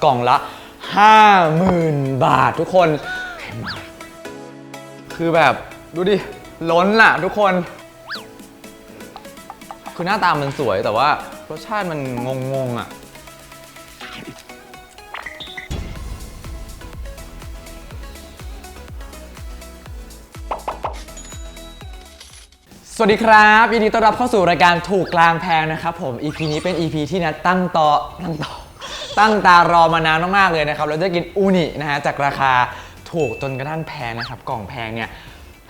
กล่องละ 50,000 บาททุกคน คือแบบดูดิ ล้นอะทุกคน คือหน้าตามันสวยแต่ว่ารสชาติมันงงๆอะสวัสดีครับยินดีต้อนรับเข้าสู่รายการถูกกลางแพงนะครับผม EP นี้เป็น EP ที่นัดตั้งต่อตั้งต่อ ตั้งตารอมานานมากๆเลยนะครับ เราจะกินอูนินะฮะจากราคาถูกจนกระทั่งแพงนะครับ กล่องแพงเนี่ย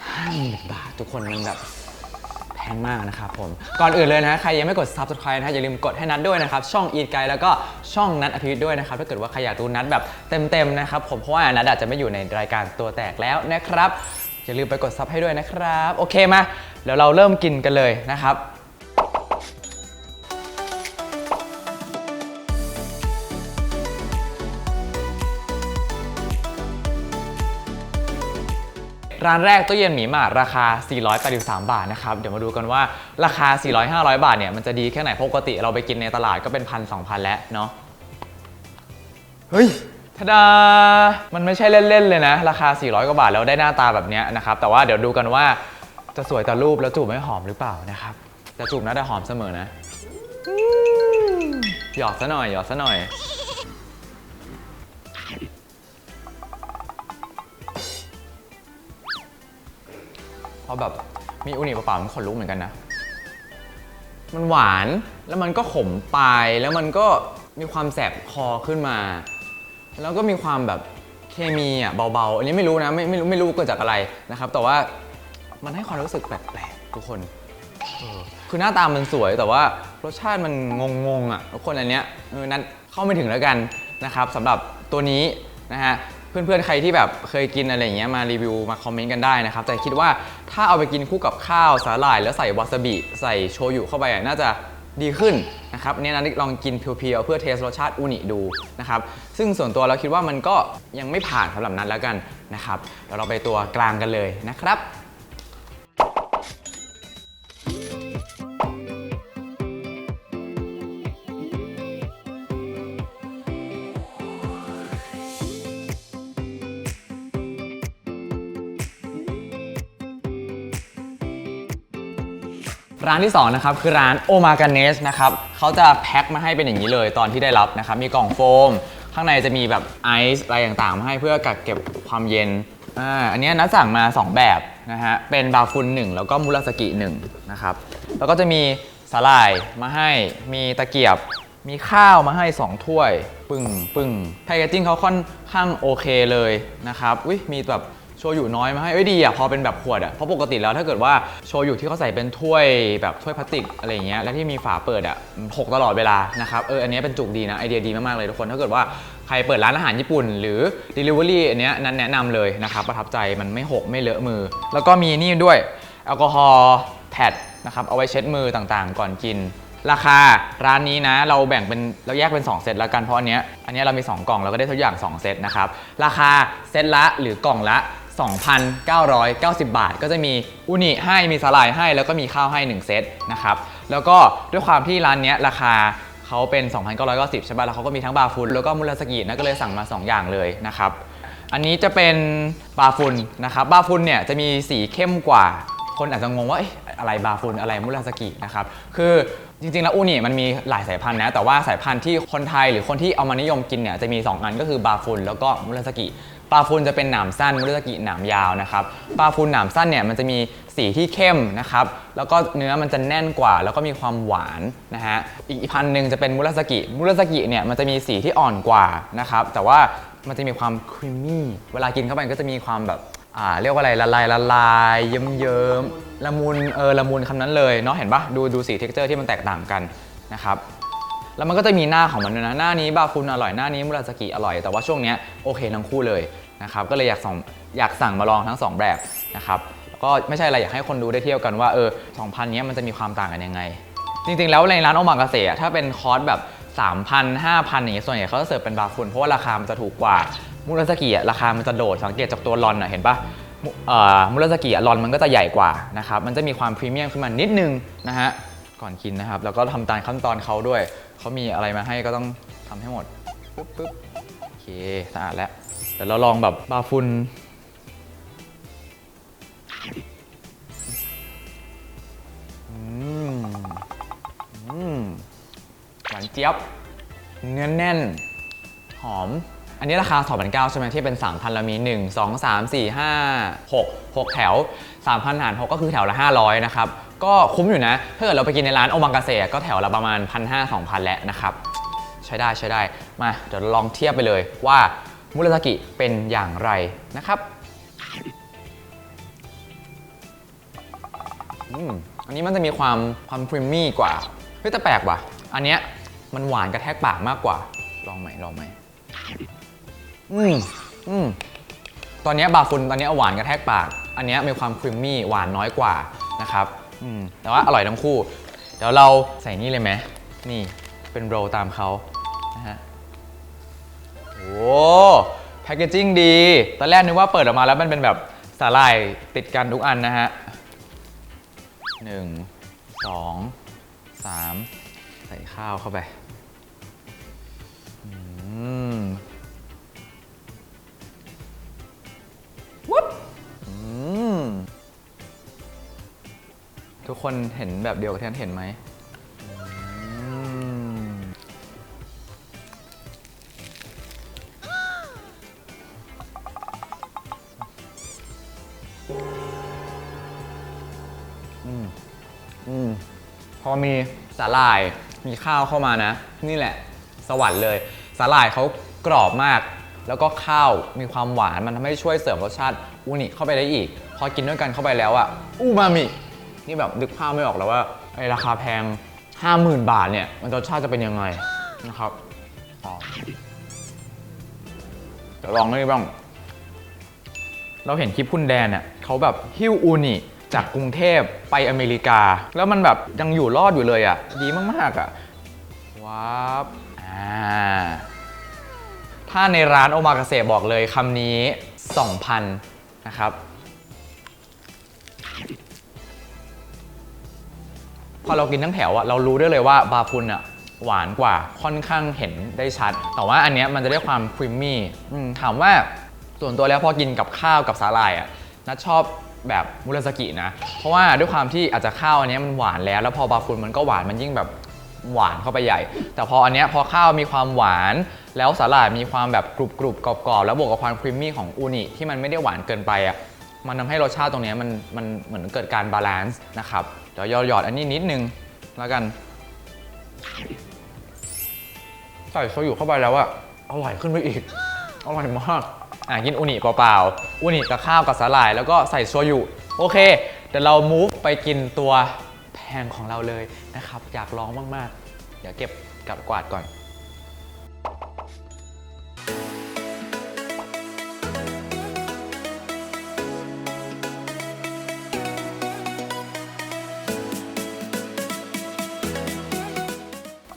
ห้าหมื่นบาททุกคนมันแบบแพงมากนะครับผม ก่อนอื่นเลยนะใครยังไม่กด subscribe นะฮะอย่าลืมกดให้นัดด้วยนะครับ ช่อง Eat Guide แล้วก็ช่องนัดอภิวิทย์ด้วยนะครับ ถ้าเกิดว่าใครอยากดูนัดแบบเต็มๆนะครับผมเพราะว่านัดอาจจะไม่อยู่ในรายการตัวแตกแล้วนะครับอย่าลืมไปกดซับให้ด้วยนะครับ โอเคมาเดี๋ยวเราเริ่มกินกันเลยนะครับ ร้านแรกตู้เย็นหมีหมาราคา 483 บาทนะครับ เดี๋ยวมาดูกันว่าราคา 400-500 บาทเนี่ยมันจะดีแค่ไหนเพราะปกติเราไปกินในตลาดก็เป็นพันสองพันแล้วเนาะเฮ้ยทดา มันไม่ใช่เล่น ๆ เลยนะ ราคา 400 กว่าบาทแล้วได้หน้าตาแบบเนี้ยนะครับ แต่ว่าเดี๋ยวดูกันว่าจะสวยแต่รูปแล้วจูบไม่หอมหรือเปล่านะครับแต่จูบน่าจะหอมเสมอนะอืมหยอกซะหน่อยหยอกซะหน่อย อแบบมีอูนิเปล่าๆมันขนลุกเหมือนกันนะ มันหวานแล้วมันก็ขมปลายแล้วมันก็มีความแสบคอขึ้นมา แล้วก็มีความแบบเคมีอะเบาๆ อันนี้ไม่รู้นะไม่ไม่รู้ไม่รู้เกิดจากอะไรนะครับ แต่ว่ามันให้ความรู้สึกแปลกๆทุกคนออคือหน้าตามันสวยแต่ว่ารสชาติมันงงๆอะทุกคนอันเนี้ยเออนั้นเข้าไม่ถึงแล้วกันนะครับสำหรับตัวนี้นะฮะเพื่อนๆใครที่แบบเคยกินอะไรอย่างเงี้ยมารีวิวมาคอมเมนต์กันได้นะครับแต่คิดว่า ถ้าเอาไปกินคู่กับข้าวสาหร่าย แล้วใส่วาซาบิใส่โชยุเข้าไปน่าจะดีขึ้นนะครับเนี่ยนะลองกินเพียวๆเพื่อเทสรสชาติอูนิดูนะครับซึ่งส่วนตัวเราคิดว่ามันก็ยังไม่ผ่านสำหรับนั้นแล้วกันนะครับเดี๋ยวเราไปตัวกลางกันเลยนะครับ ร้านที่2นะครับคือร้านโอมากาเนสนะครับเขาจะแพ็คมาให้เป็นอย่างนี้เลยตอนที่ได้รับนะครับมีกล่องโฟม ข้างในจะมีแบบไอซ์อะไรต่างๆมาให้เพื่อกักเก็บความเย็นอ่าอันนี้นัดสั่งมา 2 แบบนะฮะเป็นบาฟุน1 แล้วก็มุราสกิ1นะครับแล้วก็จะมีสาหร่ายมาให้มีตะเกียบมีข้าวมาให้ 2 ถ้วย ปึ้งปึ้งแพคเกจิ้งเขาค่อนข้างโอเคเลยนะครับอุ้ยมีแบบ โชยุน้อยมาให้เอ้ยดีอะพอเป็นแบบขวดอะเพราะปกติแล้วถ้าเกิดว่าโชยุที่เขาใส่เป็นถ้วยแบบถ้วยพลาสติกอะไรอย่างเงี้ยแล้วที่มีฝาเปิดอะหกตลอดเวลานะครับเอออันนี้เป็นจุกดีนะไอเดียดีมากๆเลยทุกคนถ้าเกิดว่าใครเปิดร้านอาหารญี่ปุ่น หรือ Delivery อันเนี้ยนั้นแนะนำเลยนะครับประทับใจมันไม่หกไม่เลอะมือ แล้วก็มีนี่ด้วยแอลกอฮอล์แพดนะครับเอาไว้เช็ดมือต่างๆ ก่อนกินราคาร้านนี้นะเราแบ่งเป็นเราแยกเป็น 2 เซตแล้วกันเพราะอันเนี้ยอันเนี้ยเรามี 2 กล่องเราก็ได้ทุกอย่าง 2 เซตนะครับ ราคาเซตละหรือกล่องละ 2,990 บาท ก็จะมีอุนิให้มีสาล่ายให้ แล้วก็มีข้าวให้ 1 เซตนะครับแล้วก็ด้วยความที่ร้านนี้ราคาเขาเป็น 2,990 ใช่ป่ะแล้วเขาก็มีทั้งบาฟุนแล้วก็มุราสกินะก็เลยสั่งมา 2 อย่างเลยนะครับอันนี้จะเป็นบาฟุนนะครับบาฟุนเนี่ยจะมีสีเข้มกว่าคนอาจจะงงว่าอะอะไรบาฟุนอะไรมุราสกินะครับคือ จริงๆ แล้วอูนิมันมีหลายสายพันธุ์นะ แต่ว่าสายพันธุ์ที่คนไทยหรือคนที่เอามานิยมกินเนี่ยจะมี 2 อันก็คือบาฟุนแล้วก็มุราสกิบาฟุนจะเป็นหนามสั้นมุราสกิหนามยาวนะครับบาฟุนหนามสั้นเนี่ยมันจะมีสีที่เข้มนะครับแล้วก็เนื้อมันจะแน่นกว่า แล้วก็มีความหวานนะฮะอีกพันธุ์หนึ่งจะเป็นมุราสกิมุราสกิเนี่ยมันจะมีสีที่อ่อนกว่านะครับแต่ว่ามันจะมีความครีมมี่เวลากินเข้าไปก็จะมีความแบบ อ่าเรียกว่าอะไรละลายละลายเยิ้มเยิ้มๆละมุนเออละมุนคำนั้นเลยเนาะเห็นปะดูดูสีเท็กเจอร์ที่มันแตกต่างกันนะครับแล้วมันก็จะมีหน้าของมันด้วยนะหน้านี้บาฟุนอร่อยหน้านี้มุราสกิอร่อยแต่ว่าช่วงเนี้ยโอเคทั้งคู่เลยนะครับก็เลยอยากสั่งอยากสั่งมาลองทั้งสองแบบนะครับแล้วก็ไม่ใช่อะไรอยากให้คนดูได้เที่ยวกันว่าเออสองพันนี้มันจะมีความต่างกันยังไง จริงๆ แล้วในร้านโอมากาเสะถ้าเป็นคอร์สแบบ3,000 5,000อย่างเงี้ยส่วนใหญ่เขาจะเสิร์ฟเป็นบาฟุนเพราะว่าราคามันจะถูกกว่า มุราสกิอะราคามันจะโดดสังเกตจากตัวลอนอะเห็นปะมุเอ่อมุราสกิอะลอนมันก็จะใหญ่กว่านะครับมันจะมีความพรีเมียมขึ้นมานิดนึงนะฮะก่อนกินนะครับ แล้วก็ทำตามขั้นตอนเขาด้วย เขามีอะไรมาให้ก็ต้องทำให้หมดปึ๊บปึ๊บโอเคสะอาดแล้วเดี๋ยวเราลองแบบบาฟุนอืมอืมหวานเจี๊ยบ เนื้อแน่น หอม อันนี้ราคา 2,900ใช่ไหมที่เป็น 3,000แล้วมี 1 2 3 4 5 6 6 แถว 3,000หาร6ก็คือแถวละ 500 นะครับ ก็คุ้มอยู่นะ ถ้าเกิดเราไปกินในร้านโอมังกาเซก็แถวละประมาณ 1,500 2,000 แล้วนะครับ ใช้ได้ใช้ได้ มาเดี๋ยวลองเทียบไปเลยว่ามุราซากิเป็นอย่างไรนะครับอืมอันนี้มันจะมีความความครีมมี่กว่าเฮ้ยแต่แปลกว่ะ อันเนี้ยมันหวานกระแทกปากมากกว่า ลองไหมลองไหม อืมอืมตอนนี้บาฟุนตอนนี้หวานกระแทกปาก อันนี้มีความครีมมี่หวานน้อยกว่านะครับอืมแต่ว่าอร่อยทั้งคู่ เดี๋ยวเราใส่นี่เลยไหมนี่เป็นโรลตามเขานะฮะโอ้แพคเกจิ้งดี ตอนแรกนึกว่าเปิดออกมาแล้วมันเป็นแบบสาหร่ายติดกันทุกอันนะฮะหนึ่งสองสามใส่ข้าวเข้าไป มวุ๊บอืมทุกคนเห็นแบบเดียวกับที่ฉันเห็นไหมอืมอืมพอมีสาหร่ายมีข้าวเข้ามานะ นี่แหละ สวรรค์เลย สาหร่ายเขากรอบมาก แล้วก็ข้าวมีความหวานมันทำให้ช่วยเสริมรสชาติอูนิเข้าไปได้อีก พอกินด้วยกันเข้าไปแล้วอะอูมามิ นี่แบบนึกภาพไม่ออกแล้วว่าไอราคาแพง 50,000 บาทเนี่ย มันรสชาติจะเป็นยังไงนะครับอ๋อเดี๋ยวลองนี่บ้าง เราเห็นคลิปคุณแดนเนี่ยเขาแบบหิ้วอูนิจากกรุงเทพไปอเมริกา แล้วมันแบบยังอยู่รอดอยู่เลยอะ ดีมาก ๆอะว้าว ถ้าในร้านโอมากาเสะบอกเลยคำนี้ 2,000 นะครับ พอเรากินทั้งแถวอะเรารู้ได้เลยว่าบาพุนอะหวานกว่าค่อนข้างเห็นได้ชัด แต่ว่าอันเนี้ยมันจะได้ความครีมมี่ถามว่าส่วนตัวแล้วพอกินกับข้าวกับสาหร่ายอะนัดชอบแบบมุราสกินะ เพราะว่าด้วยความที่อาจจะข้าวอันนี้มันหวานแล้ว แล้วพอบาพุนมันก็หวานมันยิ่งแบบ หวานเข้าไปใหญ่ แต่พออันเนี้ยพอข้าวมีความหวาน แล้วสาหร่ายมีความแบบกรุบกรุบกรอบแล้วบวกกับความครีมมี่ของอูนิที่มันไม่ได้หวานเกินไปอะมันทำให้รสชาติตรงเนี้ยมันมันเหมือนเกิดการบาลานซ์นะครับเดี๋ยวหยอดๆอันนี้นิดนึงแล้วกันใส่โชยุเข้าไปแล้วอะอร่อยขึ้นไปอีก อร่อยมาก อะกินอูนิเปล่าๆอูนิกับข้าวกับสาหร่าย แล้วก็ใส่โชยุ โอเค เดี๋ยวเรา move ไปกินตัว แพงของเราเลยนะครับ อยากลองมากๆ เดี๋ยวเก็บกับกวาดก่อน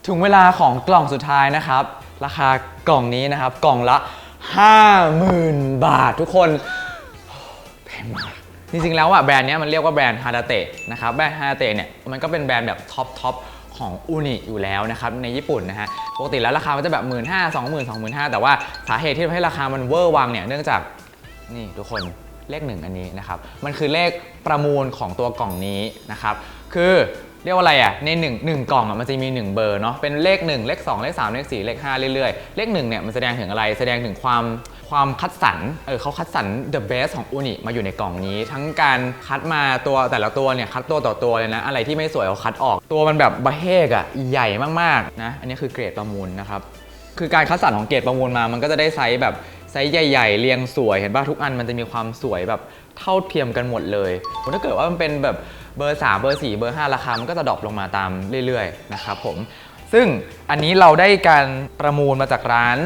ถึงเวลาของกล่องสุดท้ายนะครับ ราคากล่องนี้นะครับ กล่องละ 50,000 บาททุกคนแพงมาก จริงๆแล้วอะแบรนด์นี้มันเรียกว่าแบรนด์ฮา a าเตะนะครับแบรนด์ฮา a าเตะเนี่ยมันก็เป็นแบรนด์แบบท็อปท็อปของอูนิอยู่แล้วนะครับในญี่ปุ่นนะฮะปกติแล้วราคามันจะแบบ 1 5 0 0 0 2 0 0 0 0 2 5 0 0 แต่ว่าสาเหตุที่ทำให้ราคามันเวอร์วังเนี่ยเนื่องจากนี่ทุกคนเลขหนึ่งอันนี้นะครับมันคือเลขประมูลของตัวกล่องนี้นะครับคือเรียกว่าอะไรอะใน1งกล่องอะมันจะมี 1 เบอร์เนาะเป็นเลข 1 เลข 2 เลข 3 เลข 4 เลข 5 เรื่อยๆ เลข1เนี่ยมันแสดงถึงอะไรแสดงถึงความ ความคัดสรรเออเขาคัดสรร the best ของอูนิมาอยู่ในกล่องนี้ ทั้งการคัดมาตัวแต่ละตัวเนี่ยคัดตัวต่อตัวเลยนะ อะไรที่ไม่สวยเขาคัดออก ตัวมันแบบบะเฮกอะใหญ่มากๆนะ อันนี้คือเกรดประมูลนะครับ คือการคัดสรรของเกรดประมูลมา มันก็จะได้ไซส์แบบไซส์ใหญ่ ๆ เรียงสวยเห็นป่ะทุกอันมันจะมีความสวยแบบเท่าเทียมกันหมดเลยถ้าเกิดว่ามันเป็นแบบเบอร์ 3 เบอร์ 4 เบอร์ 5 ราคา มันก็จะดรอปลงมาตามเรื่อยๆนะครับผม ซึ่งอันนี้เราได้การประมูลมาจากร้าน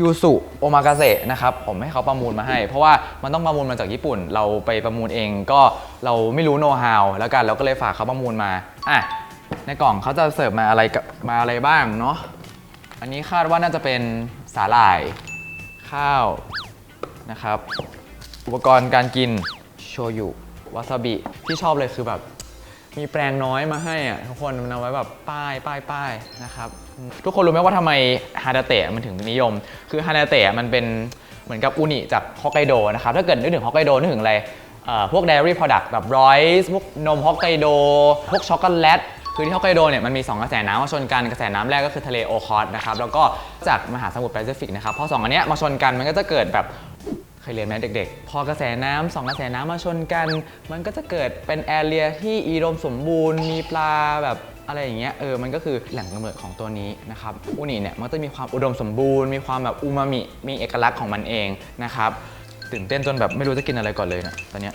ยูสุโอมากาเ e นะครับผมให้เขาประมูลมาให้ เพราะว่ามันต้องประมูลมาจากญี่ปุ่น เราไปประมูลเองก็เราไม่รู้โน้ตฮาวแล้วกันเราก็เลยฝากเขาประมูลมาอะในกล่องเขาจะเสิร์ฟมาอะไรกับมาอะไรบ้างเนาะอันนี้คาดว่าน่าจะเป็นสาหร่าย ข้าวนะครับ อุปกรณ์การกินโชยุวาซาบิที่ชอบเลยคือแบบ มีแปรงน้อยมาให้อะทุกคนมันเอาไว้แบบป้ายป้ายป้ายนะครับ ทุกคนรู้ไหมว่าทำไมฮานาเตะมันถึงนิยม คือฮานาเตะมันเป็นเหมือนกับอูนิจากฮอกไกโดนะครับ ถ้าเกิดนึกถึงฮอกไกโดนึกถึงอะไรพวก dairy product แบบไรอยส์พวกนมฮอกไกโด พวกช็อกโกแลตคือที่ฮอกไกโดเนี่ยมันมี 2 กระแสน้ำมาชนกัน กระแสน้ำแรกก็คือทะเลโอคอสนะครับ แล้วก็จากมหาสมุทรแปซิฟิกนะครับพอสองอันเนี้ยมาชนกันมันก็จะเกิดแบบเคยเรียนไหมเด็กๆ พอกระแสน้ำสองกระแสน้ำมาชนกัน มันก็จะเกิดเป็นแอเรียที่อีรมสมบูรณ์มีปลาแบบ อะไรอย่างเงี้ยเออมันก็คือแหล่งกำเนิดของตัวนี้นะครับอูนิเนี่ยมันก็จะมีความอุดมสมบูรณ์ มีความแบบอูมามิมีเอกลักษณ์ของมันเองนะครับตื่นเต้นจนแบบไม่รู้จะกินอะไรก่อนเลยนะตอนเนี้ย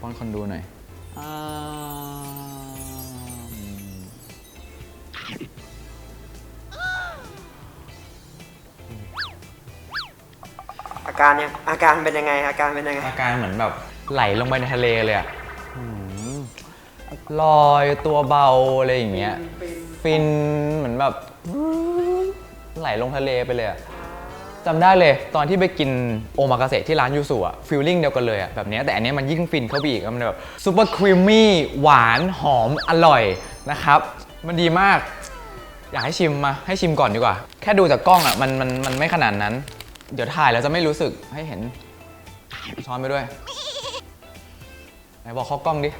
ป้อนคนดูหน่อยอ่าอาการยังอาการเป็นยังไงอาการเป็นยังไงอาการเหมือนแบบไหลลงไปในทะเลเลยอะอืม ลอยตัวเบาอะไรอย่างเงี้ย ฟินเหมือนแบบไหลลงทะเลไปเลยอะจำได้เลยตอนที่ไปกินโอมากาเสะที่ร้านยูสุอะฟีลลิ่งเดียวกันเลยอะแบบเนี้ยแต่อันเนี้ยมันยิ่งฟินเข้าไปอีกมันแบบซูเปอร์ครีมมี่หวานหอมอร่อยนะครับ มันดีมาก อยากให้ชิมมาให้ชิมก่อนดีกว่า แค่ดูจากกล้องอะมันมันมันไม่ขนาดนั้น เดี๋ยวถ่ายแล้วจะไม่รู้สึกให้เห็นช้อนไปด้วยไหนบอกเข้ากล้องดิ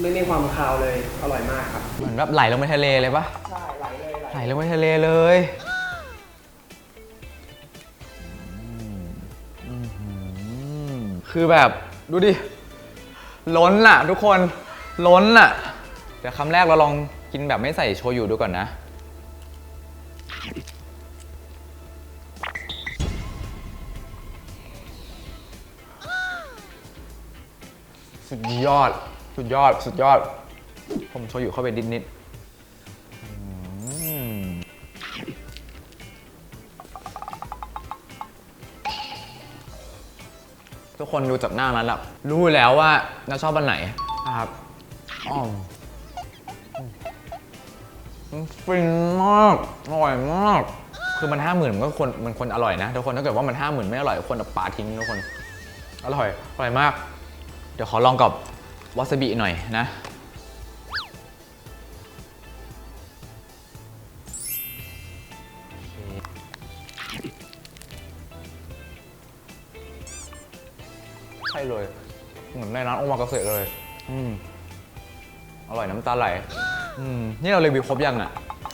ไม่มีความคาวเลย อร่อยมากครับ เหมือนแบบไหลลงไปทะเลเลยปะใช่ ไหลเลยไหลไหลลงไปทะเลเลยอืมคือแบบดูดิ ล้นอะทุกคน ล้นอะเดี๋ยวคำแรกเราลองกินแบบไม่ใส่โชยุดูก่อนนะ สุดยอด สุดยอด สุดยอด ผมโชยุเข้าไปนิดนิดๆอืมทุกคนดูจากหน้านั้นแล้วรู้แล้วว่าเราชอบอันไหนนะครับอ๋อมันฟินมาก อร่อยมาก คือมันห้าหมื่นมันก็คนมันคนอร่อยนะทุกคนถ้าเกิดว่ามันห้าหมื่นไม่อร่อยคนเอาปาทิ้งทุกคน อร่อย อร่อยมาก เดี๋ยวขอลองกับ วาซาบิหน่อยนะ ใช่เลย เหมือนในร้านโอมากาเสะเลย อืม อร่อยน้ำตาไหล อืม นี่เรารีวิวครบยังอะ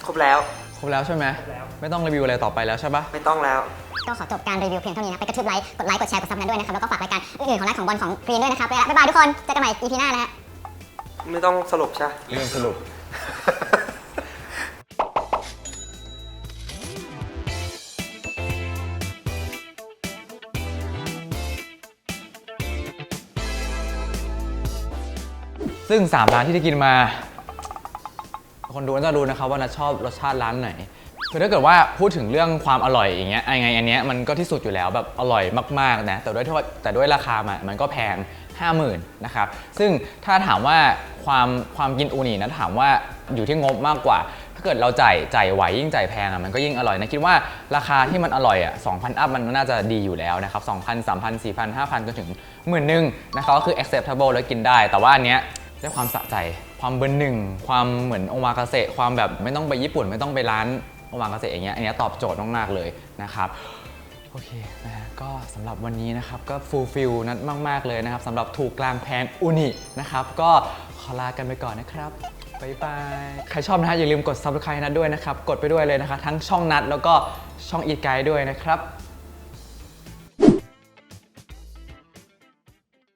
ครบแล้ว ครบแล้วใช่ไหมครบแล้วไม่ต้องรีวิวอะไรต่อไปแล้วใช่ปะไม่ต้องแล้ว ก็ขอจบการรีวิวเพียงเท่านี้นะไปกระทืบไลค์กดไลค์กดแชร์กดซับนั้นด้วยนะครับแล้วก็ฝากรายการอื่นๆของร้านของบอลของกรีนด้วยนะครับไปละบ๊ายบายทุกคนเจอกันใหม่ EP หน้านะฮะ ไม่ต้องสรุปใช่ เรื่องสรุปซึ่ง 3 ร้านที่ได้กินมา คนดูน่าจะรู้นะครับว่านัทชอบรสชาติร้านไหน คือถ้าเกิดว่าพูดถึงเรื่องความอร่อยอย่างเงี้ยไงไงอันเนี้ยมันก็ที่สุดอยู่แล้วแบบอร่อยมากๆนะแต่ด้วยแต่ด้วยราคามันมันก็แพง 50,000นะครับซึ่งถ้าถามว่าความความกินอูนินะถามว่าอยู่ที่งบมากกว่า ถ้าเกิดเราจ่ายจ่ายไหวยิ่งจ่ายแพงอะมันก็ยิ่งอร่อยนะคิดว่าราคาที่มันอร่อยอะ2,000 อัพมันน่าจะดีอยู่แล้วนะครับ2,000 3,000 4,000 5,000จนถึงหมื่นหนึ่งนะครับก็คือ acceptable แล้วกินได้ แต่ว่าอันเนี้ยได้ความสะใจ ความเบอร์หนึ่ง ความเหมือนโอมากาเสะความแบบไม่ต้องไปญี่ปุ่นไม่ต้องไปร้าน โอวากาเสะอย่างเงี้ยอันเนี้ยตอบโจทย์มากๆเลยนะครับโอเคนะฮะก็สำหรับวันนี้นะครับก็ฟูลฟิลนัดมากๆเลยนะครับสำหรับถูกกลางแพงอุนินะครับก็ขอลากันไปก่อนนะครับบายบาย ใครชอบนะฮะอย่าลืมกด subscribe นัดด้วยนะครับ กดไปด้วยเลยนะคะ ทั้งช่องนัดแล้วก็ช่องอีทไกด์ด้วยนะครับ